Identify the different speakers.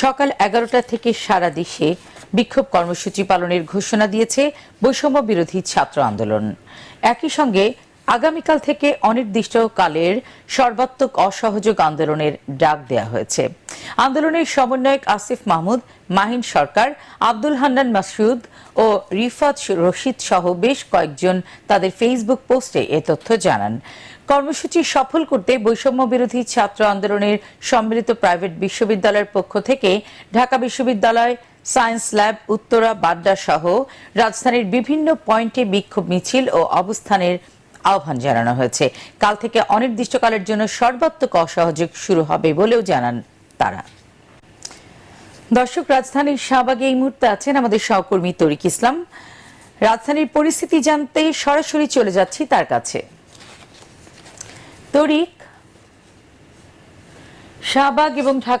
Speaker 1: সকাল এগারোটা থেকে সারা দেশে বিক্ষোভ কর্মসূচি পালনের ঘোষণা দিয়েছে বৈষম্য বিরোধী ছাত্র আন্দোলন। একই সঙ্গে আগামীকাল থেকে অনির্দিষ্টকালের সর্বাত্মক অসহযোগ আন্দোলনের ডাক দেয়া হয়েছে। আন্দোলনের সমন্বয়ক আসিফ মাহমুদ, মাহিন সরকার, আব্দুল হান্নান মাসুদ ও রিফাত রশিদ সহ বেশ কয়েকজন তাদের ফেসবুক পোস্টে এ তথ্য জানান। কর্মসূচি সফল করতে বৈষম্য বিরোধী ছাত্র আন্দোলনের সম্মিলিত প্রাইভেট বিশ্ববিদ্যালয়ের পক্ষ থেকে ঢাকা বিশ্ববিদ্যালয় সায়েন্স ল্যাব, উত্তরা, বাড্ডা সহ রাজধানীর বিভিন্ন পয়েন্টে বিক্ষোভ মিছিল ও অবস্থানের আহ্বান জানানো হয়েছে। কাল থেকে অনির্দিষ্টকালের জন্য সর্বাত্মক অসহযোগ শুরু হবে বলেও জানান তারা। দর্শক, রাজধানীর শাহবাগে এই মুহূর্তে আছেন আমাদের সহকর্মী তরিক ইসলাম। রাজধানীর পরিস্থিতি জানতে সরাসরি চলে যাচ্ছি তার কাছে। তরিক, শাহবাগ এবং ঢাকা